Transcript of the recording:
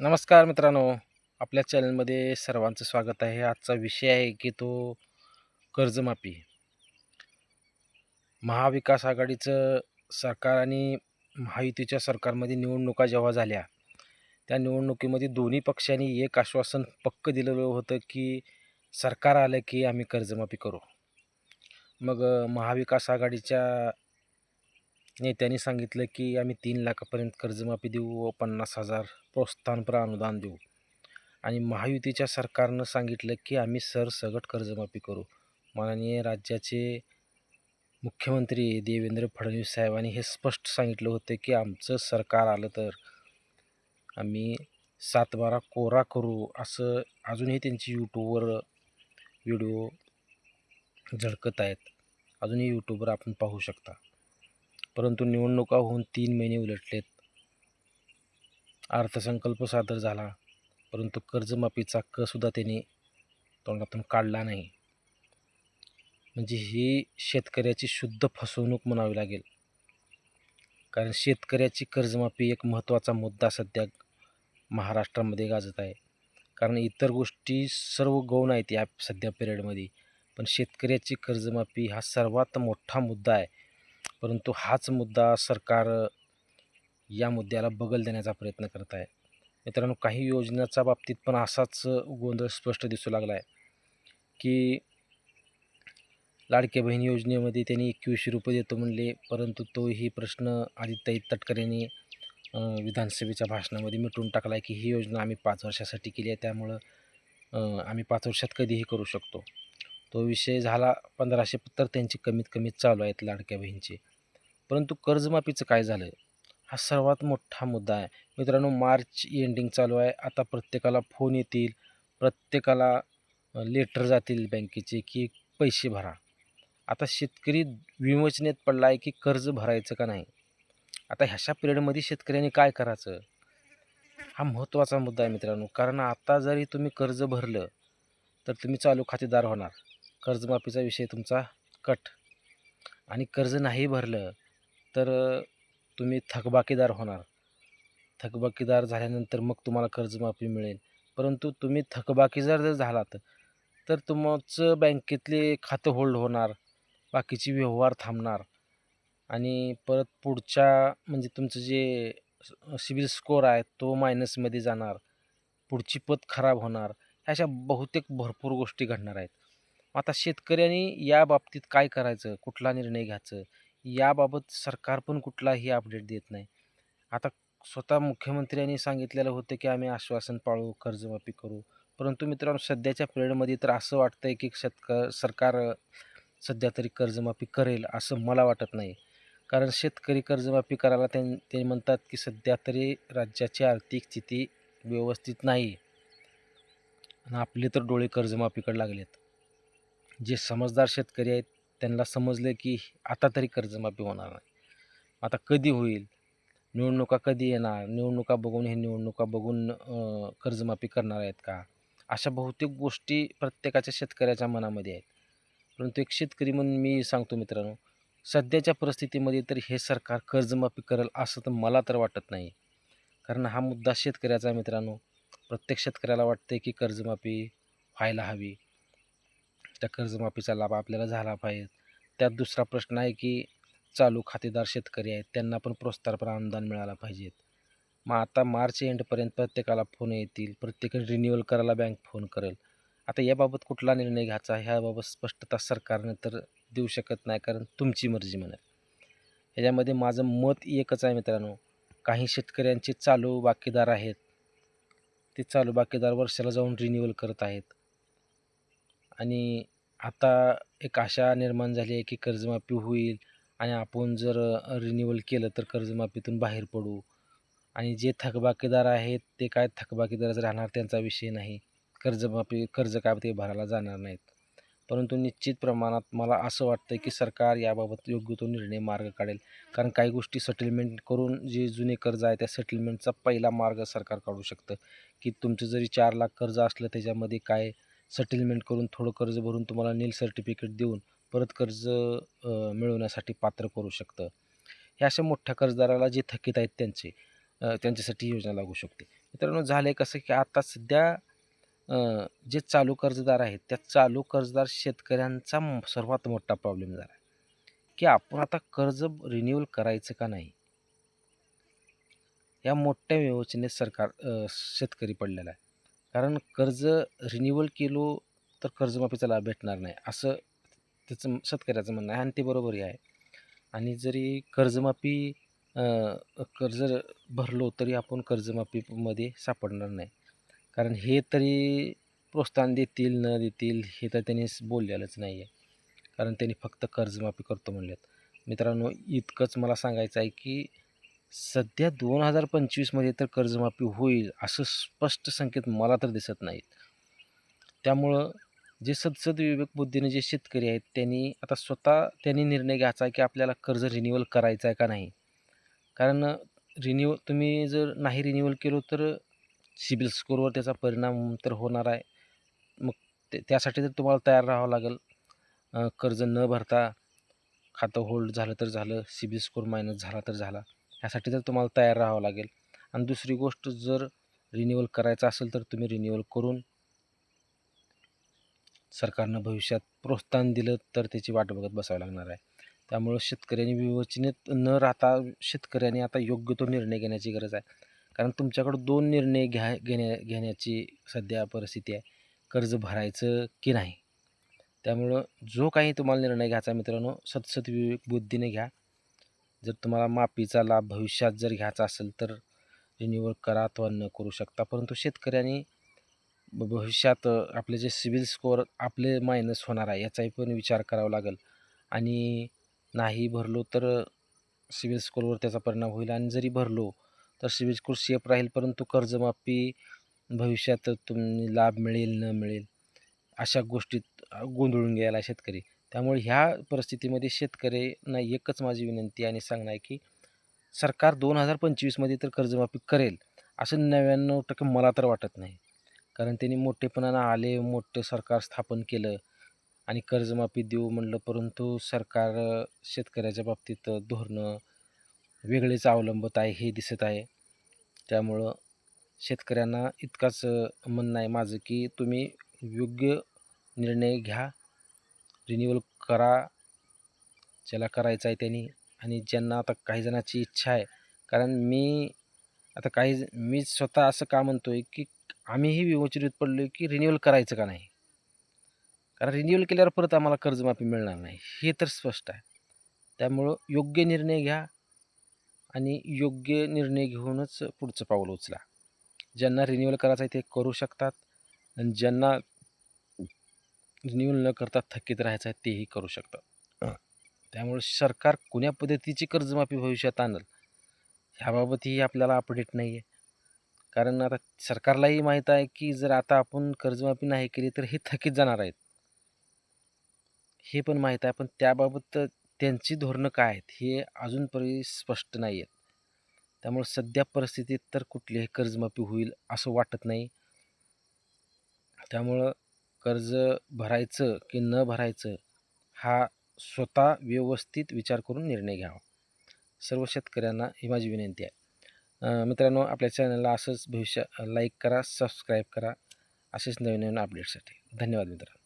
नमस्कार मित्रांनो आपल्या चॅनलमध्ये सर्वांचं स्वागत आहे. आजचा विषय आहे की तो कर्जमाफी. महाविकास आघाडीचं सरकार आणि महायुतीच्या सरकारमध्ये निवडणुका जेव्हा झाल्या त्या निवडणुकीमध्ये दोन्ही पक्षांनी एक आश्वासन पक्क दिलेलं होतं की सरकार आलं की आम्ही कर्जमाफी करू. मग महाविकास आघाडीच्या नेत्यांनी सांगितलं की आम्ही तीन लाखापर्यंत कर्जमाफी देऊ व पन्नास हजार प्रोत्साहनपर अनुदान देऊ. आणि महायुतीच्या सरकारनं सांगितलं की आम्ही सरसगट कर्जमाफी करू. माननीय राज्याचे मुख्यमंत्री देवेंद्र फडणवीस साहेबांनी हे स्पष्ट सांगितलं होतं की आमचं सरकार आलं तर आम्ही सातबारा कोरा करू असं अजूनही त्यांची यूट्यूबवर व्हिडिओ झळकत आहेत. अजूनही यूट्यूबवर आपण पाहू शकता. परंतु निवडणुका होऊन तीन महिने उलटलेत. अर्थसंकल्प सादर झाला परंतु कर्जमाफीचा कसुद्धा त्यांनी तोंडातून काढला नाही. म्हणजे ही शेतकऱ्याची शुद्ध फसवणूक म्हणावी लागेल. कारण शेतकऱ्याची कर्जमाफी एक महत्त्वाचा मुद्दा सध्या महाराष्ट्रामध्ये गाजत आहे. कारण इतर गोष्टी सर्व गौण आहेत या सध्या पिरियडमध्ये पण शेतकऱ्याची कर्जमाफी हा सर्वात मोठा मुद्दा आहे. परंतु हाच मुद्दा सरकार या मुद्द्याला बगल देण्याचा प्रयत्न करत आहे. मित्रांनो काही योजनेच्या बाबतीत पण असाच गोंधळ स्पष्ट दिसू लागला आहे की लाडक्या बहीण योजनेमध्ये त्यांनी एकवीसशे रुपये देतो म्हणले परंतु तोही प्रश्न आदित्यताई तटकरे यांनी विधानसभेच्या भाषणामध्ये मिटून टाकला आहे की ही योजना आम्ही पाच वर्षासाठी केली आहे त्यामुळं आम्ही पाच वर्षात कधीही करू शकतो. तो विषय झाला पंधराशे तर त्यांची कमीत कमी चालू आहेत लाडक्या बहीणचे. परंतु कर्जमाफीचं काय झालं हा सर्वात मोठा मुद्दा आहे. मित्रांनो मार्च एंडिंग चालू आहे. आता प्रत्येकाला फोन येतील. प्रत्येकाला लेटर जातील बँकेचे की पैसे भरा. आता शेतकरी विमोचनेत पडला आहे की कर्ज भरायचं का नाही? आता ह्याशा पिरियडमध्ये शेतकऱ्यांनी काय करायचं? हा महत्त्वाचा मुद्दा आहे मित्रांनो. कारण आता जरी तुम्ही कर्ज भरलं तर तुम्ही चालू खातेदार होणार. कर्जमाफीचा विषय तुमचा कट. आणि कर्ज नाही भरलं तर तुम्ही थकबाकीदार होणार. थकबाकीदार झाल्यानंतर मग तुम्हाला कर्जमाफी मिळेल. परंतु तुम्ही थकबाकीदार जर झालात तर तुमचं बँकेतले खातं होल्ड होणार बाकीचे व्यवहार थांबणार आणि परत पुढच्या म्हणजे तुमचं जे सिबिल स्कोअर आहे तो मायनसमध्ये जाणार पुढची पत खराब होणार ह्या अशा बहुतेक भरपूर गोष्टी घडणार आहेत. आता शेतकऱ्यांनी या बाबतीत काय करायचं? कुठला निर्णय घ्यायचं? याबाबत सरकार पण कुठलाही अपडेट देत नाही. आता स्वतः मुख्यमंत्र्यांनी सांगितलेलं होतं की आम्ही आश्वासन पाळू कर्जमाफी करू. परंतु मित्रांनो सध्याच्या पिरियडमध्ये तर असं वाटतं आहे की शेतक सरकार सध्या तरी कर्जमाफी करेल असं मला वाटत नाही. कारण शेतकरी कर्जमाफी करायला त्यां ते म्हणतात की सध्या तरी राज्याची आर्थिक स्थिती व्यवस्थित नाही. आणि आपले तर डोळे कर्जमाफीकडे लागलेत. जे समजदार शेतकरी आहेत त्यांना समजलं की आता तरी कर्जमाफी होणार नाही. आता कधी होईल? निवडणुका कधी येणार? निवडणुका बघून हे निवडणुका बघून कर्जमाफी करणार आहेत का? अशा बहुतेक गोष्टी प्रत्येकाच्या शेतकऱ्याच्या मनामध्ये आहेत. परंतु एक शेतकरी म्हणून मी सांगतो मित्रांनो सध्याच्या परिस्थितीमध्ये तर हे सरकार कर्जमाफी करेल असं तर मला तर वाटत नाही. कारण हा मुद्दा शेतकऱ्याचा मित्रांनो. प्रत्येक शेतकऱ्याला वाटते की कर्जमाफी व्हायला हवी. त्या कर्जमाफीचा लाभ आपल्याला झाला पाहिजे. त्यात दुसरा प्रश्न आहे की चालू खातेदार शेतकरी आहेत त्यांना पण प्रोत्साहनपर अनुदान मिळाला पाहिजेत. मग आता मार्च एंडपर्यंत प्रत्येकाला फोन येतील प्रत्येकाने रिन्युअल करायला बँक फोन करेल. आता याबाबत कुठला निर्णय घ्यायचा ह्याबाबत स्पष्टता सरकारने तर देऊ शकत नाही कारण तुमची मर्जी म्हणाल. ह्याच्यामध्ये माझं मत एकच आहे मित्रांनो काही शेतकऱ्यांचे चालू बाकीदार आहेत ते चालू बाकीदार वर्षाला जाऊन रिन्युअल करत आहेत. आणि आता एक आशा निर्माण झाली आहे की कर्जमाफी होईल आणि आपण जर रिन्युअल केलं तर कर्जमाफीतून बाहेर पडू. आणि जे थकबाकीदार आहेत ते काय थकबाकीदारच राहणार त्यांचा विषय नाही. कर्जमाफी कर्ज काय ते भरायला जाणार नाहीत. परंतु निश्चित प्रमाणात मला असं वाटतं की सरकार याबाबत योग्य तो निर्णय मार्ग काढेल. कारण काही गोष्टी सेटलमेंट करून जे जुने कर्ज आहे त्या सेटलमेंटचा पहिला मार्ग सरकार काढू शकतं. की तुमचं जरी चार लाख कर्ज असलं त्याच्यामध्ये काय सेटलमेंट करून थोडं कर्ज भरून तुम्हाला नील सर्टिफिकेट देऊन परत कर्ज मिळवण्यासाठी पात्र करू शकतं. ह्या अशा मोठ्या कर्जदाराला जे थकीत आहेत त्यांचे त्यांच्यासाठी योजना लागू शकते. मित्रांनो झालं आहे कसं की आता सध्या जे चालू कर्जदार आहेत त्या चालू कर्जदार शेतकऱ्यांचा सर्वात मोठा प्रॉब्लेम झाला. आहे की आपण आता कर्ज रिन्युअल करायचं का नाही? या मोठ्या विवेचनेत सरकार शेतकरी पडलेला आहे. कारण कर्ज रिन्युअल केलो तर कर्जमाफीचा लाभ भेटणार नाही. असं त्याचं शेतकऱ्याचं म्हणणं आहे आणि ते बरोबरही आहे. आणि जरी कर्जमाफी कर्ज भरलो तरी आपण कर्जमाफीमध्ये सापडणार नाही. कारण हे तरी प्रोत्साहन देतील न देतील हे तर त्यांनी बोललेलंच नाही आहे कारण त्यांनी फक्त कर्जमाफी करतो म्हणलेत. मित्रांनो इतकंच मला सांगायचं आहे की सध्या दोन हजार पंचवीसमध्ये तर कर्जमाफी होईल असं स्पष्ट संकेत मला तर दिसत नाहीत. त्यामुळं जे सदसद विवेक बुद्धीने जे शेतकरी आहेत त्यांनी आता स्वतः त्यांनी निर्णय घ्यायचा आहे की आपल्याला कर्ज रिन्युअल करायचं आहे का नाही? कारण रिन्यू तुम्ही जर नाही रिन्युअल केलो तर सिबिल स्कोरवर त्याचा परिणाम तर होणार आहे. मग ते त्यासाठी तर तुम्हाला तयार राहावं लागेल. कर्ज न भरता खातं होल्ड झालं तर झालं सिबिल स्कोअर मायनस झाला तर झाला. ह्यासाठी तर तुम्हाला तयार राहावं लागेल. आणि दुसरी गोष्ट जर रिन्युअल करायचं असेल तर तुम्ही रिन्युअल करून सरकारनं भविष्यात प्रोत्साहन दिलं तर त्याची वाट बघत बसावं लागणार आहे. त्यामुळं शेतकऱ्यांनी विवेचनेत न राहता शेतकऱ्यांनी आता योग्य तो निर्णय घेण्याची गरज आहे. कारण तुमच्याकडं दोन निर्णय घ्या घेण्या घेण्याची सध्या परिस्थिती आहे. कर्ज भरायचं की नाही? त्यामुळं जो काही तुम्हाला निर्णय घ्यायचा मित्रांनो सतसत विवेक बुद्धीने घ्या. जर तुम्हाला माफीचा लाभ भविष्यात जर घ्यायचा असेल तर रिन्युअल करा अथवा न करू शकता. परंतु शेतकऱ्यांनी भविष्यात आपले जे सिबिल स्कोअर आपले मायनस होणार आहे याचाही पण विचार करावा लागेल. आणि नाही भरलो तर सिबिल स्कोअरवर त्याचा परिणाम होईल. आणि जरी भरलो तर सिबिल स्कोअर सेफ राहील परंतु कर्जमाफी भविष्यात तुम्ही लाभ मिळेल न मिळेल अशा गोष्टीत गोंधळून गेला शेतकरी. त्यामुळे ह्या परिस्थितीमध्ये शेतकऱ्यांना एकच माझी विनंती आणि सांगणं आहे की सरकार दोन हजार पंचवीसमध्ये तर कर्जमाफी करेल असं नव्याण्णव टक्के मला तर वाटत नाही. कारण त्यांनी मोठेपणानं आले मोठं सरकार स्थापन केलं आणि कर्जमाफी देऊ म्हणलं परंतु सरकार शेतकऱ्याच्या बाबतीत धोरणं वेगळेच अवलंबत आहे हे दिसत आहे. त्यामुळं शेतकऱ्यांना इतकाच म्हणणं आहे माझं की तुम्ही योग्य निर्णय घ्या रिन्युअल करा ज्याला करायचं आहे त्यांनी. आणि ज्यांना आता काही जणांची इच्छा आहे. कारण मी आता काही मी स्वतः असं का म्हणतो आहे की आम्हीही विवंचित पडलो की रिन्युअल करायचं का नाही. कारण रिन्युअल केल्यावर परत आम्हाला कर्जमाफी मिळणार नाही. हे तर स्पष्ट आहे. त्यामुळं योग्य निर्णय घ्या आणि योग्य निर्णय घेऊनच पुढचं पाऊल उचला. ज्यांना रिन्युअल करायचं आहे ते करू शकतात. आणि ज्यांना रिन्युअल न करता थकीत राहायचं आहे तेही करू शकतात. त्यामुळे सरकार कोण्या पद्धतीची कर्जमाफी भविष्यात आणल ह्याबाबतही आपल्याला अपडेट नाही आहे कारण आता सरकारलाही माहीत आहे की जर आता आपण कर्जमाफी नाही केली तर हे थकीत जाणार आहेत. हे पण माहीत आहे पण त्याबाबत त्यांची धोरणं काय आहेत हे अजूनपर्यंत स्पष्ट नाही आहेत त्यामुळे सध्या परिस्थितीत तर कुठलीही कर्जमाफी होईल असं वाटत नाही. त्यामुळं कर्ज भरायचं की न भरायचं हा स्वतः व्यवस्थित विचार करून निर्णय घ्यावा. सर्व शेतकऱ्यांना ही माझी विनंती आहे. मित्रांनो आपल्या चॅनलला असंच भविष्य लाईक करा सबस्क्राईब करा. असेच नवीन नवीन अपडेटसाठी धन्यवाद मित्रांनो.